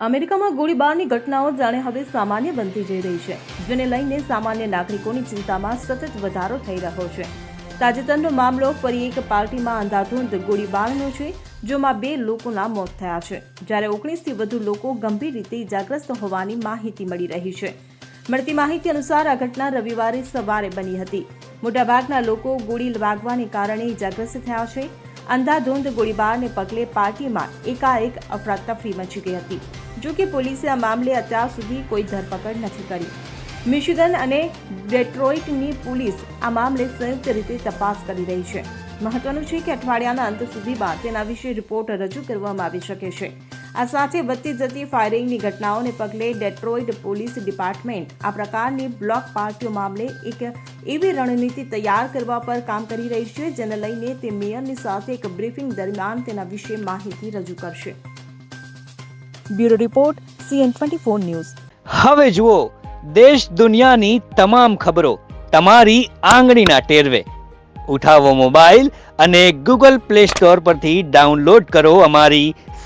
અમેરિકામાં ગોળીબારની ઘટનાઓ જાણે હવે સામાન્ય બનતી જઈ રહી છે, જેને લઈને સામાન્ય નાગરિકોની ચિંતામાં સતત વધારો થઈ રહ્યો છે. તાજેતરનો મામલો ફરી એક પાર્ટીમાં અંધાધૂંધ ગોળીબારનો છે, જેમાં બે લોકોના મોત થયા છે. જ્યારે ઓગણીસથી વધુ લોકો ગંભીર રીતે ઇજાગ્રસ્ત હોવાની માહિતી મળી રહી છે. મળતી માહિતી અનુસાર આ ઘટના રવિવારે સવારે બની હતી. મોટાભાગના લોકો ગોળી વાગવાને કારણે ઇજાગ્રસ્ત થયા છે. અંધાધૂંધ ગોળીબારને પગલે પાર્ટીમાં એકાએક અફરાતફરી મચી ગઈ હતી. જો કે પોલીસે આ મામલે અત્યાર સુધી કોઈ ધરપકડ નથી કરી. મિશિગન અને ડેટ્રોઇટની પોલીસ આ મામલે સંયુક્ત રીતે તપાસ કરી રહી છે. મહત્વનું છે કે અઠવાડિયાના અંત સુધીમાં તેના વિશે રિપોર્ટ રજૂ કરવામાં આવી શકે છે. આ સાથે વધતી જતી ફાયરિંગની ઘટનાઓને પગલે ડેટ્રોઇડ પોલીસ ડિપાર્ટમેન્ટ આ પ્રકારની બ્લોક પાર્ટીઓ મામલે એક એવી રણનીતિ તૈયાર કરવા પર કામ કરી રહી છે, જેને લઈને તે મેયરની સાથે એક બ્રીફિંગ દરમિયાન તેના વિશે માહિતી રજૂ કરશે. Bureau report, CN twenty four news. હવે જુઓ, દેશ દુનિયાની તમામ ખબરો તમારી આંગળીના ટેરવે. ઉઠાવો મોબાઈલ અને ગૂગલ પ્લે સ્ટોર પરથી ડાઉનલોડ કરો અમારી